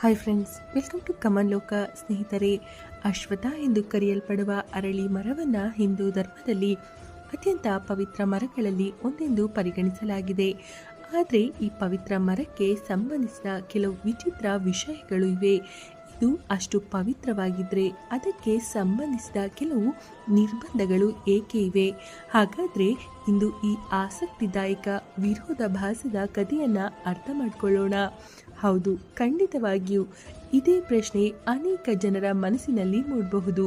Hi friends welcome to ಕಮನ್ ಲೋಕ ಸ್ನೇಹಿತರೆ. ಅಶ್ವಥ ಎಂದು ಕರೆಯಲ್ಪಡುವ ಅರಳಿ ಮರವನ್ನು ಹಿಂದೂ ಧರ್ಮದಲ್ಲಿ ಅತ್ಯಂತ ಪವಿತ್ರ ಮರಗಳಲ್ಲಿ ಒಂದೆಂದು ಪರಿಗಣಿಸಲಾಗಿದೆ. ಆದರೆ ಈ ಪವಿತ್ರ ಮರಕ್ಕೆ ಸಂಬಂಧಿಸಿದ ಕೆಲವು ವಿಚಿತ್ರ ವಿಷಯಗಳು ಇವೆ. ಇದು ಅಷ್ಟು ಪವಿತ್ರವಾಗಿದ್ದರೆ ಅದಕ್ಕೆ ಸಂಬಂಧಿಸಿದ ಕೆಲವು ನಿರ್ಬಂಧಗಳು ಏಕೆ ಇವೆ? ಹಾಗಾದರೆ ಇಂದು ಈ ಆಸಕ್ತಿದಾಯಕ ವಿರೋಧಾಭಾಸದ ಕಥೆಯನ್ನು ಅರ್ಥ ಮಾಡಿಕೊಳ್ಳೋಣ. ಹೌದು, ಖಂಡಿತವಾಗಿಯೂ ಇದೇ ಪ್ರಶ್ನೆ ಅನೇಕ ಜನರ ಮನಸ್ಸಿನಲ್ಲಿ ಮೂಡಬಹುದು.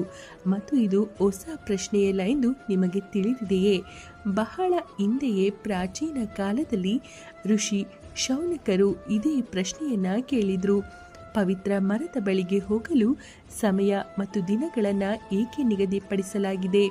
ಮತ್ತು ಇದು ಹೊಸ ಪ್ರಶ್ನೆಯಲ್ಲ ಎಂದು ನಿಮಗೆ ತಿಳಿದಿದೆಯೇ? ಬಹಳ ಹಿಂದೆಯೇ ಪ್ರಾಚೀನ ಕಾಲದಲ್ಲಿ ಋಷಿ ಶೌನಕರು ಇದೇ ಪ್ರಶ್ನೆಯನ್ನು ಕೇಳಿದರು. ಪವಿತ್ರ ಮರದ ಬಳಿಗೆ ಹೋಗಲು ಸಮಯ ಮತ್ತು ದಿನಗಳನ್ನು ಏಕೆ ನಿಗದಿಪಡಿಸಲಾಗಿದೆ?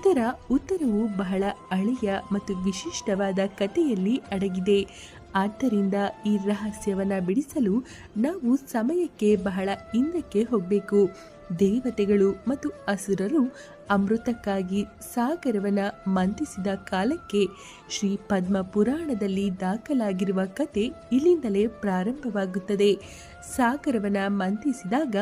ಇದರ ಉತ್ತರವು ಬಹಳ ಹಳೆಯ ಮತ್ತು ವಿಶಿಷ್ಟವಾದ ಕಥೆಯಲ್ಲಿ ಅಡಗಿದೆ. ಆದ್ದರಿಂದ ಈ ರಹಸ್ಯವನ್ನು ಬಿಡಿಸಲು ನಾವು ಸಮಯಕ್ಕೆ ಬಹಳ ಹಿಂದಕ್ಕೆ ಹೋಗಬೇಕು. ದೇವತೆಗಳು ಮತ್ತು ಅಸುರರು ಅಮೃತಕ್ಕಾಗಿ ಸಾಗರವನ ಮಂತಿಸಿದ ಕಾಲಕ್ಕೆ ಶ್ರೀ ಪದ್ಮ ಪುರಾಣದಲ್ಲಿ ದಾಖಲಾಗಿರುವ ಕತೆ ಇಲ್ಲಿಂದಲೇ ಪ್ರಾರಂಭವಾಗುತ್ತದೆ. ಸಾಗರವನ ಮಂತಿಸಿದಾಗ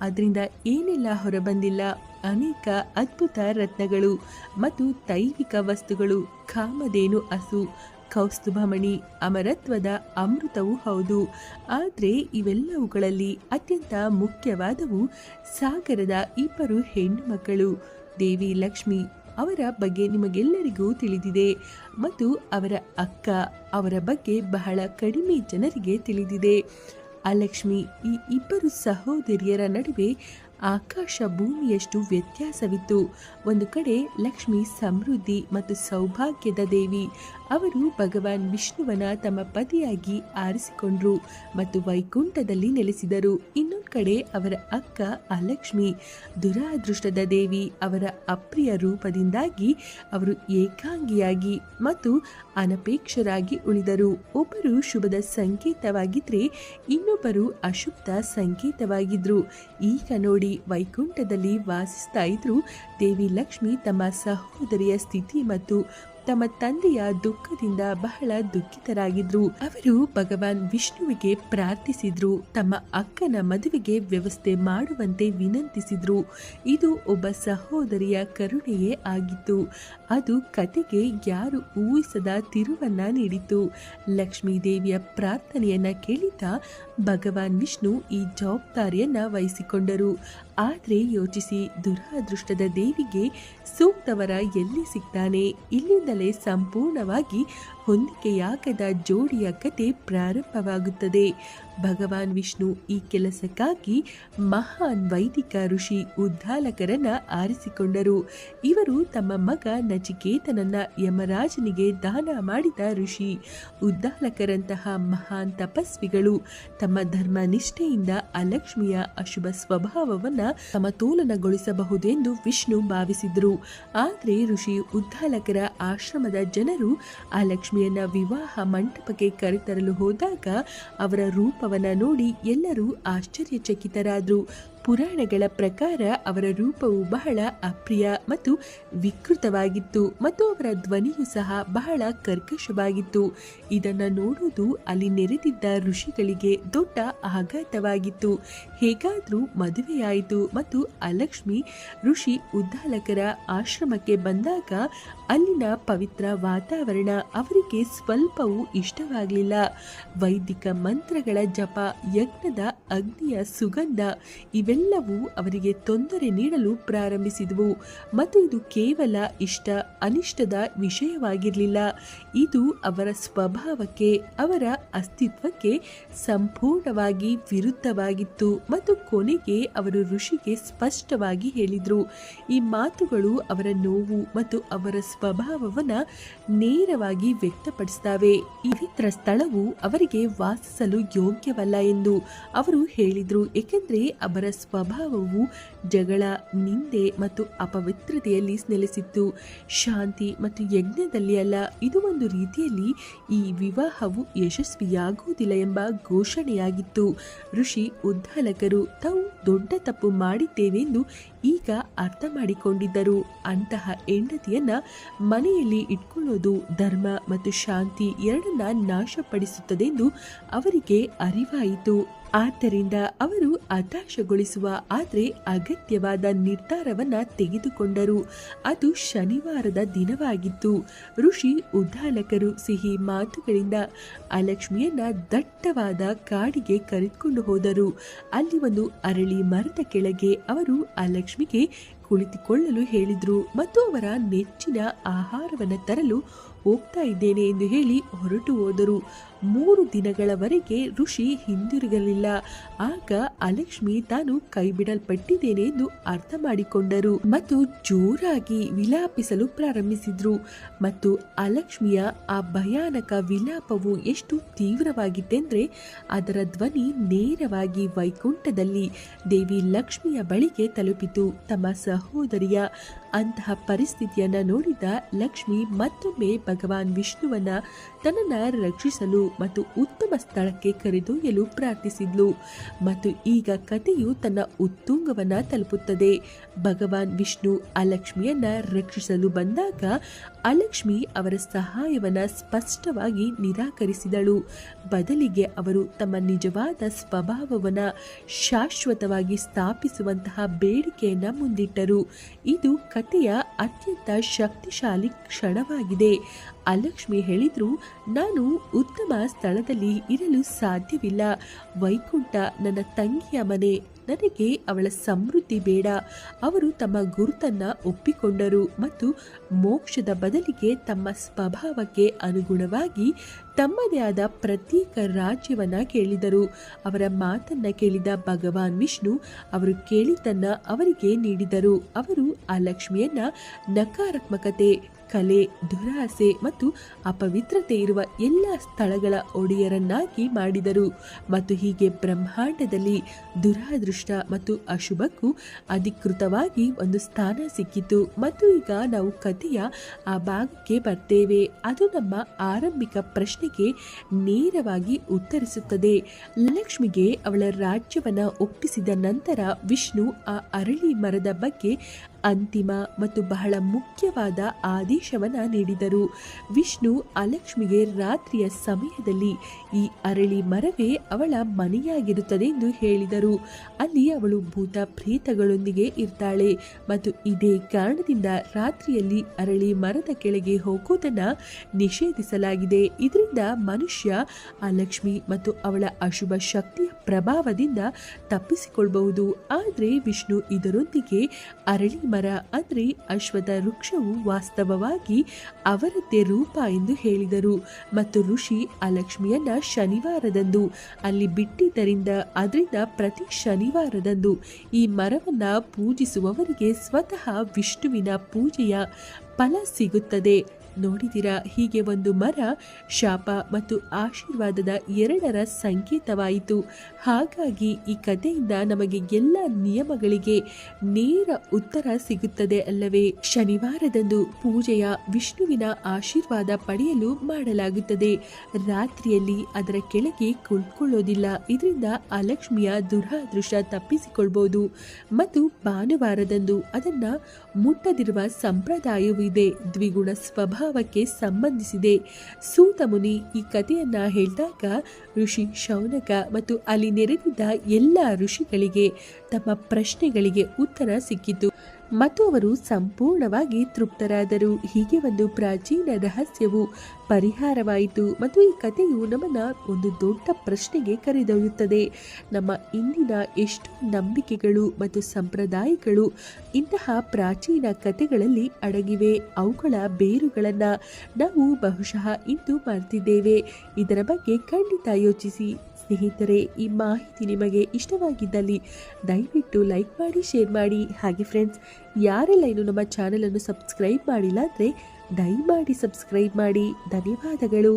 ಅದರಿಂದ ಏನೆಲ್ಲ ಹೊರಬಂದಿಲ್ಲ. ಅನೇಕ ಅದ್ಭುತ ರತ್ನಗಳು ಮತ್ತು ದೈವಿಕ ವಸ್ತುಗಳು, ಕಾಮಧೇನು, ಹಸು ಕೌಸ್ತುಭಮಣಿ ಅಮರತ್ವದ ಅಮೃತವೂ ಹೌದು. ಆದರೆ ಇವೆಲ್ಲವುಗಳಲ್ಲಿ ಅತ್ಯಂತ ಮುಖ್ಯವಾದವು ಸಾಗರದ ಇಬ್ಬರು ಹೆಣ್ಣು ಮಕ್ಕಳು ದೇವಿ ಲಕ್ಷ್ಮಿ ಅವರ ಬಗ್ಗೆ ನಿಮಗೆಲ್ಲರಿಗೂ ತಿಳಿದಿದೆ ಮತ್ತು ಅವರ ಅಕ್ಕ ಅವರ ಬಗ್ಗೆ ಬಹಳ ಕಡಿಮೆ ಜನರಿಗೆ ತಿಳಿದಿದೆ. ಅಲಕ್ಷ್ಮಿ ಈ ಇಬ್ಬರು ಸಹೋದರಿಯರ ನಡುವೆ ಆಕಾಶ ಭೂಮಿಯಷ್ಟು ವ್ಯತ್ಯಾಸವಿತ್ತು. ಒಂದು ಕಡೆ ಲಕ್ಷ್ಮಿ ಸಮೃದ್ಧಿ ಮತ್ತು ಸೌಭಾಗ್ಯದ ದೇವಿ. ಅವರು ಭಗವಾನ್ ವಿಷ್ಣುವನ ತಮ್ಮ ಪತಿಯಾಗಿ ಆರಿಸಿಕೊಂಡ್ರು ಮತ್ತು ವೈಕುಂಠದಲ್ಲಿ ನೆಲೆಸಿದರು. ಇನ್ನೊಂದು ಕಡೆ ಅವರ ಅಕ್ಕ ಅಲಕ್ಷ್ಮಿ. ದುರಾದೃಷ್ಟದ ದೇವಿ ಅವರ ಅಪ್ರಿಯ ರೂಪದಿಂದಾಗಿ ಅವರು ಏಕಾಂಗಿಯಾಗಿ ಮತ್ತು ಅನಪೇಕ್ಷರಾಗಿ ಉಳಿದರು. ಒಬ್ಬರು ಶುಭದ ಸಂಕೇತವಾಗಿದ್ರೆ ಇನ್ನೊಬ್ಬರು ಅಶುಭದ ಸಂಕೇತವಾಗಿದ್ರು. ಈಗ ನೋಡಿ ವೈಕುಂಠದಲ್ಲಿ ವಾಸಿಸ್ತಾ ಇದ್ರು ದೇವಿ ಲಕ್ಷ್ಮಿ ತಮ್ಮ ಸಹೋದರಿಯ ಸ್ಥಿತಿ ಮತ್ತು ತಮ್ಮ ತಂದೆಯ ದುಃಖದಿಂದ ಬಹಳ ದುಃಖಿತರಾಗಿದ್ರು. ಅವರು ಭಗವಾನ್ ವಿಷ್ಣುವಿಗೆ ಪ್ರಾರ್ಥಿಸಿದ್ರು. ತಮ್ಮ ಅಕ್ಕನ ಮದುವೆಗೆ ವ್ಯವಸ್ಥೆ ಮಾಡುವಂತೆ ವಿನಂತಿಸಿದ್ರು. ಇದು ಒಬ್ಬ ಸಹೋದರಿಯ ಕರುಣೆಯೇ ಆಗಿತ್ತು. ಅದು ಕತೆಗೆ ಯಾರು ಊಹಿಸದ ತಿರುವನ್ನ ನೀಡಿತು ಲಕ್ಷ್ಮೀ ದೇವಿಯ ಪ್ರಾರ್ಥನೆಯನ್ನ ಕೇಳಿದ ಭಗವಾನ್ ವಿಷ್ಣು ಈ ಜವಾಬ್ದಾರಿಯನ್ನ ವಹಿಸಿಕೊಂಡರು. ಆದರೆ ಯೋಚಿಸಿ ದುರಾದೃಷ್ಟದ ದೇವಿಗೆ ಸೂಕ್ತವರ ಎಲ್ಲಿ ಸಿಗ್ತಾನೆ? ಇಲ್ಲಿಂದಲೇ ಸಂಪೂರ್ಣವಾಗಿ ಹೊಂದಿಕೆಯಾಗದ ಜೋಡಿಯ ಕತೆ ಪ್ರಾರಂಭವಾಗುತ್ತದೆ. ಭಗವಾನ್ ವಿಷ್ಣು ಈ ಕೆಲಸಕ್ಕಾಗಿ ಮಹಾನ್ ವೈದಿಕ ಋಷಿ ಉದ್ದಾಲಕರನ್ನ ಆರಿಸಿಕೊಂಡರು. ಇವರು ತಮ್ಮ ಮಗ ನಚಿಕೇತನನ್ನ ಯಮರಾಜನಿಗೆ ದಾನ ಮಾಡಿದ ಋಷಿ. ಉದ್ದಾಲಕರಂತಹ ಮಹಾನ್ ತಪಸ್ವಿಗಳು ತಮ್ಮ ಧರ್ಮ ನಿಷ್ಠೆಯಿಂದ ಅಲಕ್ಷ್ಮಿಯ ಅಶುಭ ಸ್ವಭಾವವನ್ನ ಸಮತೋಲನಗೊಳಿಸಬಹುದೆಂದು ವಿಷ್ಣು ಭಾವಿಸಿದ್ರು. ಆದರೆ ಋಷಿ ಉದ್ದಾಲಕರ ಆಶ್ರಮದ ಜನರು ಆ ಲಕ್ಷ್ಮಿಯನ್ನ ವಿವಾಹ ಮಂಟಪಕ್ಕೆ ಕರೆತರಲು ಹೋದಾಗ ಅವರ ರೂಪವನ್ನ ನೋಡಿ ಎಲ್ಲರೂ ಆಶ್ಚರ್ಯಚಕಿತರಾದ್ರು. ಪುರಾಣಗಳ ಪ್ರಕಾರ ಅವರ ರೂಪವು ಬಹಳ ಅಪ್ರಿಯ ಮತ್ತು ವಿಕೃತವಾಗಿತ್ತು ಮತ್ತು ಅವರ ಧ್ವನಿಯು ಸಹ ಬಹಳ ಕರ್ಕಶವಾಗಿತ್ತು. ಇದನ್ನು ನೋಡುವುದು ಅಲ್ಲಿ ನೆರೆದಿದ್ದ ಋಷಿಗಳಿಗೆ ದೊಡ್ಡ ಆಘಾತವಾಗಿತ್ತು. ಹೇಗಾದರೂ ಮದುವೆಯಾಯಿತು ಮತ್ತು ಅಲಕ್ಷ್ಮಿ ಋಷಿ ಉದ್ದಾಲಕರ ಆಶ್ರಮಕ್ಕೆ ಬಂದಾಗ ಅಲ್ಲಿನ ಪವಿತ್ರ ವಾತಾವರಣ ಅವರಿಗೆ ಸ್ವಲ್ಪವೂ ಇಷ್ಟವಾಗಲಿಲ್ಲ. ವೈದಿಕ ಮಂತ್ರಗಳ ಜಪ ಯಜ್ಞದ ಅಗ್ನಿಯ ಸುಗಂಧ ಇವೆಲ್ಲವೂ ಅವರಿಗೆ ತೊಂದರೆ ನೀಡಲು ಪ್ರಾರಂಭಿಸಿದವು ಮತ್ತು ಇದು ಕೇವಲ ಇಷ್ಟ ಅನಿಷ್ಟದ ವಿಷಯವಾಗಿರಲಿಲ್ಲ. ಇದು ಅವರ ಸ್ವಭಾವಕ್ಕೆ, ಅವರ ಅಸ್ತಿತ್ವಕ್ಕೆ ಸಂಪೂರ್ಣವಾಗಿ ವಿರುದ್ಧವಾಗಿತ್ತು ಮತ್ತು ಕೊನೆಗೆ ಅವರು ಋಷಿಗೆ ಸ್ಪಷ್ಟವಾಗಿ ಹೇಳಿದರು. ಈ ಮಾತುಗಳು ಅವರ ನೋವು ಮತ್ತು ಅವರ ಸ್ವಭಾವವನ್ನ ನೇರವಾಗಿ ವ್ಯಕ್ತಪಡಿಸ್ತವೆ ಪವಿತ್ರ ಸ್ಥಳವು ಅವರಿಗೆ ವಾಸಿಸಲು ಯೋಗ್ಯವಲ್ಲ ಎಂದು ಅವರು ಹೇಳಿದರು, ಏಕೆಂದರೆ ಅವರ ಸ್ವಭಾವವು ಜಗಳ, ನಿಂದೆ ಮತ್ತು ಅಪವಿತ್ರತೆಯಲ್ಲಿ ನೆಲೆಸಿತ್ತು. ಶಾಂತಿ ಮತ್ತು ಯಜ್ಞದಲ್ಲಿ ಅಲ್ಲ, ಇದು ಒಂದು ರೀತಿಯಲ್ಲಿ ಈ ವಿವಾಹವು ಯಶಸ್ವಿಯಾಗುವುದಿಲ್ಲ ಎಂಬ ಘೋಷಣೆಯಾಗಿತ್ತು. ಋಷಿ ಉದ್ದಾಲಕರು ತಾವು ದೊಡ್ಡ ತಪ್ಪು ಮಾಡಿದ್ದೇವೆಂದು ಈಗ ಅರ್ಥ ಮಾಡಿಕೊಂಡಿದ್ದರು ಅಂತಹ ಹೆಂಡತಿಯನ್ನ ಮನೆಯಲ್ಲಿ ಇಟ್ಕೊಳ್ಳೋದು ಧರ್ಮ ಮತ್ತು ಶಾಂತಿ ಎರಡನ್ನ ನಾಶಪಡಿಸುತ್ತದೆಂದು ಅವರಿಗೆ ಅರಿವಾಯಿತು. ಆದ್ದರಿಂದ ಅವರು ಹತಾಶಗೊಳಿಸುವ ಆದರೆ ಅಗತ್ಯವಾದ ನಿರ್ಧಾರವನ್ನ ತೆಗೆದುಕೊಂಡರು. ಅದು ಶನಿವಾರದ ದಿನವಾಗಿತ್ತು. ಋಷಿ ಉದ್ದಾಲಕರು ಸಿಹಿ ಮಾತುಗಳಿಂದ ಅಲಕ್ಷ್ಮಿಯನ್ನ ದಟ್ಟವಾದ ಕಾಡಿಗೆ ಕರೆದುಕೊಂಡು ಹೋದರು. ಅಲ್ಲಿ ಒಂದು ಅರಳಿ ಮರದ ಕೆಳಗೆ ಅವರು ಅಲಕ್ಷ್ಮಿಗೆ ಕುಳಿತುಕೊಳ್ಳಲು ಹೇಳಿದ್ರು ಮತ್ತು ಅವರ ನೆಚ್ಚಿನ ಆಹಾರವನ್ನು ತರಲು ಹೋಗ್ತಾ ಇದ್ದೇನೆ ಎಂದು ಹೇಳಿ ಹೊರಟು ಹೋದರು. ಮೂರು ದಿನಗಳವರೆಗೆ ಋಷಿ ಹಿಂದಿರುಗಲಿಲ್ಲ. ಆಗ ಅಲಕ್ಷ್ಮಿ ತಾನು ಕೈಬಿಡಲ್ಪಟ್ಟಿದ್ದೇನೆ ಎಂದು ಅರ್ಥ ಮಾಡಿಕೊಂಡರು ಮತ್ತು ಜೋರಾಗಿ ವಿಲಾಪಿಸಲು ಪ್ರಾರಂಭಿಸಿದ್ರು. ಮತ್ತು ಅಲಕ್ಷ್ಮಿಯ ಆ ಭಯಾನಕ ವಿಲಾಪವು ಎಷ್ಟು ತೀವ್ರವಾಗಿತ್ತೆಂದ್ರೆ ಅದರ ಧ್ವನಿ ನೇರವಾಗಿ ವೈಕುಂಠದಲ್ಲಿ ದೇವಿ ಲಕ್ಷ್ಮಿಯ ಬಳಿಗೆ ತಲುಪಿತು. ತಮ್ಮ ಸಹೋದರಿಯ ಅಂತಹ ಪರಿಸ್ಥಿತಿಯನ್ನು ನೋಡಿದ ಲಕ್ಷ್ಮಿ ಮತ್ತೊಮ್ಮೆ ಭಗವಾನ್ ವಿಷ್ಣುವನ್ನ ತನ್ನನ್ನ ರಕ್ಷಿಸಲು ಮತ್ತು ಉತ್ತಮ ಸ್ಥಳಕ್ಕೆ ಕರೆದೊಯ್ಯಲು ಪ್ರಾರ್ಥಿಸಿದ್ಲು. ಮತ್ತು ಈಗ ಕಥೆಯು ತನ್ನ ಉತ್ತುಂಗವನ್ನ ತಲುಪುತ್ತದೆ. ಭಗವಾನ್ ವಿಷ್ಣು ಅಲಕ್ಷ್ಮಿಯನ್ನ ರಕ್ಷಿಸಲು ಬಂದಾಗ ಅಲಕ್ಷ್ಮಿ ಅವರ ಸಹಾಯವನ್ನ ಸ್ಪಷ್ಟವಾಗಿ ನಿರಾಕರಿಸಿದಳು. ಬದಲಿಗೆ ಅವರು ತಮ್ಮ ನಿಜವಾದ ಸ್ವಭಾವವನ್ನ ಶಾಶ್ವತವಾಗಿ ಸ್ಥಾಪಿಸುವಂತಹ ಬೇಡಿಕೆಯನ್ನ ಮುಂದಿಟ್ಟರು. ಇದು ಕಥೆಯ ಅತ್ಯಂತ ಶಕ್ತಿಶಾಲಿ ಕ್ಷಣವಾಗಿದೆ. ಅಲಕ್ಷ್ಮಿ ಹೇಳಿದ್ರು, ನಾನು ಉತ್ತಮ ಸ್ಥಳದಲ್ಲಿ ಇರಲು ಸಾಧ್ಯವಿಲ್ಲ. ವೈಕುಂಠ ನನ್ನ ತಂಗಿಯ ಮನೆ. ನನಗೆ ಅವಳ ಸಮೃದ್ಧಿ ಬೇಡ. ಅವರು ತಮ್ಮ ಗುರುತನ್ನ ಒಪ್ಪಿಕೊಂಡರು ಮತ್ತು ಮೋಕ್ಷದ ಬದಲಿಗೆ ತಮ್ಮ ಸ್ವಭಾವಕ್ಕೆ ಅನುಗುಣವಾಗಿ ತಮ್ಮದೇ ಆದ ಪ್ರತ್ಯೇಕ ರಾಜ್ಯವನ್ನ ಕೇಳಿದರು. ಅವರ ಮಾತನ್ನ ಕೇಳಿದ ಭಗವಾನ್ ವಿಷ್ಣು ಅವರು ಕೇಳಿದ್ದನ್ನ ಅವರಿಗೆ ನೀಡಿದರು. ಅವರು ಆ ಲಕ್ಷ್ಮಿಯನ್ನ ನಕಾರಾತ್ಮಕತೆ, ಕಲೆ, ದುರಾಸೆ ಮತ್ತು ಅಪವಿತ್ರತೆ ಇರುವ ಎಲ್ಲ ಸ್ಥಳಗಳ ಒಡೆಯರನ್ನಾಗಿ ಮಾಡಿದರು. ಮತ್ತು ಹೀಗೆ ಬ್ರಹ್ಮಾಂಡದಲ್ಲಿ ದುರಾದೃಷ್ಟ ಮತ್ತು ಅಶುಭಕ್ಕೂ ಅಧಿಕೃತವಾಗಿ ಒಂದು ಸ್ಥಾನ ಸಿಕ್ಕಿತು. ಮತ್ತು ಈಗ ನಾವು ಕಥೆಯ ಆ ಭಾಗಕ್ಕೆ ಬರ್ತೇವೆ. ಅದು ನಮ್ಮ ಆರಂಭಿಕ ಪ್ರಶ್ನೆಗೆ ನೇರವಾಗಿ ಉತ್ತರಿಸುತ್ತದೆ. ಲಕ್ಷ್ಮಿಗೆ ಅವಳ ರಾಜ್ಯವನ್ನು ಒಪ್ಪಿಸಿದ ನಂತರ ವಿಷ್ಣು ಆ ಅರಳಿ ಮರದ ಬಗ್ಗೆ ಅಂತಿಮ ಮತ್ತು ಬಹಳ ಮುಖ್ಯವಾದ ಆದೇಶವನ್ನು ನೀಡಿದರು. ವಿಷ್ಣು ಅಲಕ್ಷ್ಮಿಗೆ ರಾತ್ರಿಯ ಸಮಯದಲ್ಲಿ ಈ ಅರಳಿ ಮರವೇ ಅವಳ ಮನೆಯಾಗಿರುತ್ತದೆ ಎಂದು ಹೇಳಿದರು. ಅಲ್ಲಿ ಅವಳು ಭೂತ ಪ್ರೇತಗಳೊಂದಿಗೆ ಇರ್ತಾಳೆ ಮತ್ತು ಇದೇ ಕಾರಣದಿಂದ ರಾತ್ರಿಯಲ್ಲಿ ಅರಳಿ ಮರದ ಕೆಳಗೆ ಹೋಗೋದನ್ನ ನಿಷೇಧಿಸಲಾಗಿದೆ. ಇದರಿಂದ ಮನುಷ್ಯ ಅಲಕ್ಷ್ಮಿ ಮತ್ತು ಅವಳ ಅಶುಭ ಶಕ್ತಿಯ ಪ್ರಭಾವದಿಂದ ತಪ್ಪಿಸಿಕೊಳ್ಳಬಹುದು ಆದರೆ ವಿಷ್ಣು ಇದರೊಂದಿಗೆ ಅರಳಿ ಮರ ಅಂದರೆ ಅಶ್ವದ ವೃಕ್ಷವು ವಾಸ್ತವವಾಗಿ ಅವರದ್ದೇ ರೂಪ ಎಂದು ಹೇಳಿದರು. ಮತ್ತು ಋಷಿ ಆ ಲಕ್ಷ್ಮಿಯನ್ನ ಶನಿವಾರದಂದು, ಅಲ್ಲಿ ಬಿಟ್ಟಿದ್ದರಿಂದ ಅದರಿಂದ ಪ್ರತಿ ಶನಿವಾರದಂದು ಈ ಮರವನ್ನ ಪೂಜಿಸುವವರಿಗೆ ಸ್ವತಃ ವಿಷ್ಣುವಿನ ಪೂಜೆಯ ಫಲ ಸಿಗುತ್ತದೆ. ನೋಡಿದಿರಾ? ಹೀಗೆ ಒಂದು ಮರ, ಶಾಪ ಮತ್ತು ಆಶೀರ್ವಾದದ ಎರಡರ ಸಂಕೇತವಾಯಿತು. ಹಾಗಾಗಿ ಈ ಕಥೆಯಿಂದ ನಮಗೆ ಎಲ್ಲ ನಿಯಮಗಳಿಗೆ ನೇರ ಉತ್ತರ ಸಿಗುತ್ತದೆ ಅಲ್ಲವೇ? ಶನಿವಾರದಂದು ಪೂಜೆಯ ವಿಷ್ಣುವಿನ ಆಶೀರ್ವಾದ ಪಡೆಯಲು ಮಾಡಲಾಗುತ್ತದೆ. ರಾತ್ರಿಯಲ್ಲಿ ಅದರ ಕೆಳಗೆ ಕುಳ್ಕೊಳ್ಳೋದಿಲ್ಲ. ಇದರಿಂದ ಅಲಕ್ಷ್ಮಿಯ ದುರಾದೃಷ್ಟ ತಪ್ಪಿಸಿಕೊಳ್ಬಹುದು ಮತ್ತು ಭಾನುವಾರದಂದು ಅದನ್ನ ಮುಟ್ಟದಿರುವ ಸಂಪ್ರದಾಯವೂ ಇದೆ ದ್ವಿಗುಣ ಸ್ವಭಾವಕ್ಕೆ ಸಂಬಂಧಿಸಿದೆ. ಸೂತ ಮುನಿ ಈ ಕಥೆಯನ್ನ ಹೇಳಿದಾಗ ಋಷಿ ಶೌನಕ ಮತ್ತು ಅಲ್ಲಿ ನೆರೆದಿದ್ದ ಎಲ್ಲ ಋಷಿಗಳಿಗೆ ತಮ್ಮ ಪ್ರಶ್ನೆಗಳಿಗೆ ಉತ್ತರ ಸಿಕ್ಕಿತು. ಮತ್ತು ಅವರು ಸಂಪೂರ್ಣವಾಗಿ ತೃಪ್ತರಾದರು. ಹೀಗೆ ಒಂದು ಪ್ರಾಚೀನ ರಹಸ್ಯವು ಪರಿಹಾರವಾಯಿತು ಮತ್ತು ಈ ಕಥೆಯು ನಮ್ಮನ್ನು ಒಂದು ದೊಡ್ಡ ಪ್ರಶ್ನೆಗೆ ಕರೆದೊಯ್ಯುತ್ತದೆ. ನಮ್ಮ ಇಂದಿನ ಎಷ್ಟು ನಂಬಿಕೆಗಳು ಮತ್ತು ಸಂಪ್ರದಾಯಗಳು ಇಂತಹ ಪ್ರಾಚೀನ ಕಥೆಗಳಲ್ಲಿ ಅಡಗಿವೆ. ಅವುಗಳ ಬೇರುಗಳನ್ನು ನಾವು ಬಹುಶಃ ಇಂದು ಮಾಡ್ತಿದ್ದೇವೆ ಇದರ ಬಗ್ಗೆ ಖಂಡಿತ ಯೋಚಿಸಿ. ಸ್ನೇಹಿತರೆ, ಈ ಮಾಹಿತಿ ನಿಮಗೆ ಇಷ್ಟವಾಗಿದ್ದಲ್ಲಿ ದಯವಿಟ್ಟು ಲೈಕ್ ಮಾಡಿ, ಶೇರ್ ಮಾಡಿ. ಹಾಗೆ ಫ್ರೆಂಡ್ಸ್ ಯಾರೆಲ್ಲ ಇನ್ನು ನಮ್ಮ ಚಾನಲನ್ನು ಸಬ್ಸ್ಕ್ರೈಬ್ ಮಾಡಿಲ್ಲ ಅಂದರೆ ದಯಮಾಡಿ ಸಬ್ಸ್ಕ್ರೈಬ್ ಮಾಡಿ. ಧನ್ಯವಾದಗಳು.